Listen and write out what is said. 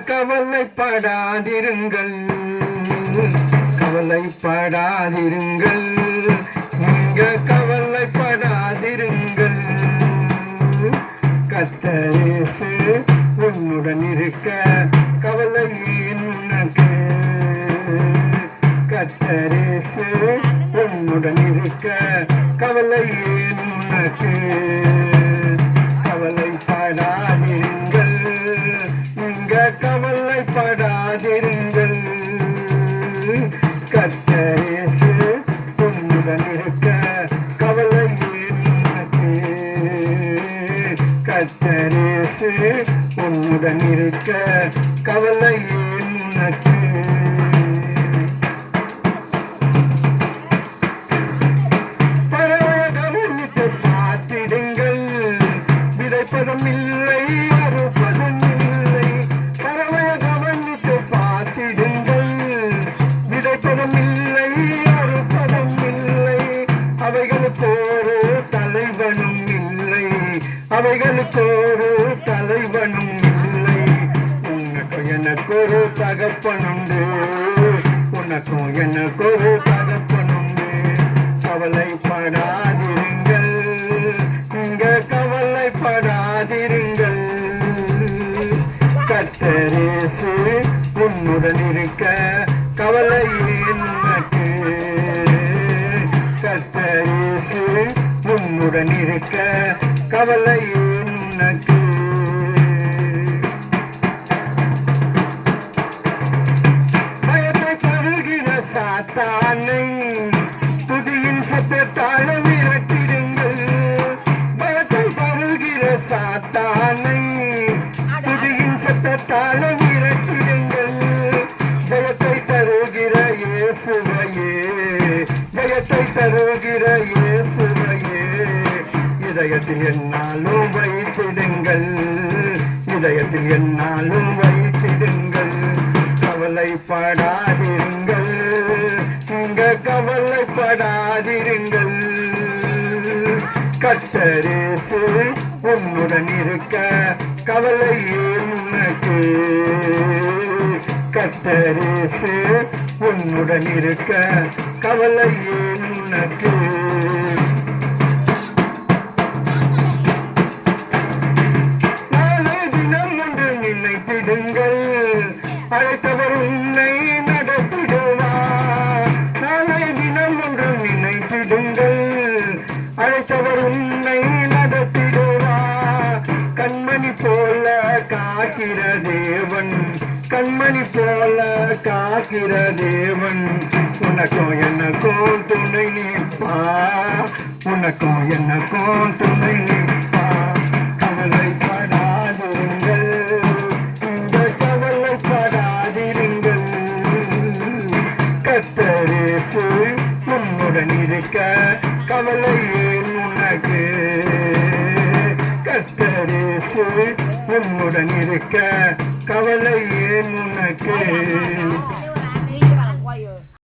கவலைப்படாதிருங்கள். கவலைப்படாதிருங்கள். நீங்க கவலைப்படாதிருங்கள். கத்தரேசு உன்னுடன் இருக்க கவலை உனக்கு கத்தரேசு உன்னுடன் இருக்க கவலை உனக்கு கத்தரேசு உன்னுடன் இருக்க கவலை உனக்கு. பார்த்திடுங்கள். விதைப்பதும் இல்லை அறுப்பதும் இல்லை. பறவைய கவனித்து பார்த்திடுங்கள். விதைப்பதும் இல்லை அறுப்பதும் இல்லை. அவைகளுக்கு ஒரு தலைவனும் இல்லை. அவைகளுக்கு ஒரு ஒரு தகப்பனுண்டு. உனக்கும் எனக்கு ஒரு தகப்பனுண்டு. கவலைப்படாதிருங்கள். இங்க கவலைப்படாதிருங்கள். கத்தரேசு உன்னுடன் இருக்க கவலை ஏன் உனக்கு? கத்தரேசு உன்னுடன் இருக்க கவலை ஏன் சாத்தானை துதியின் சத்தத்தாழ விரட்டிடுங்கள். பயத்தை பருகிற சாத்தானை துதியின் சத்தத்தாழ விரட்டிடுங்கள். ஜெயத்தை தருகிற இயேசுவையே ஜெயத்தை தருகிற இயேசுவையே இதயத்தில் என்னாலும் வைத்திடுங்கள். இதயத்தில் என்னாலும் வைத்திடுங்கள். கவலைப்படாதிருங்கள் கவலைப்படாதிருங்கள். கத்தரேசு உன்னுடன் இருக்க கவலை ஏன் உனக்கு? கத்தரேசு உன்னுடன் இருக்க கவலை ஏன் உனக்கு? உன்னை நடத்திடுவார் கண்மணி போல காக்கிற தேவன். கண்மணி போல காக்கிற தேவன். உனக்கும் எனக்கும் துணை நிற்பா. உனக்கும் எனக்கும் துணை நிற்பா. கவலைப்படாதிருங்கள் இந்த கவலைப்படாதிருங்கள். கத்தரேசு உன்னுடன் இருக்க கவலை எனக்கு உனக்கு கத்தரேசு உன்னுடன் இருக்க கவலை ஏன் உனக்கு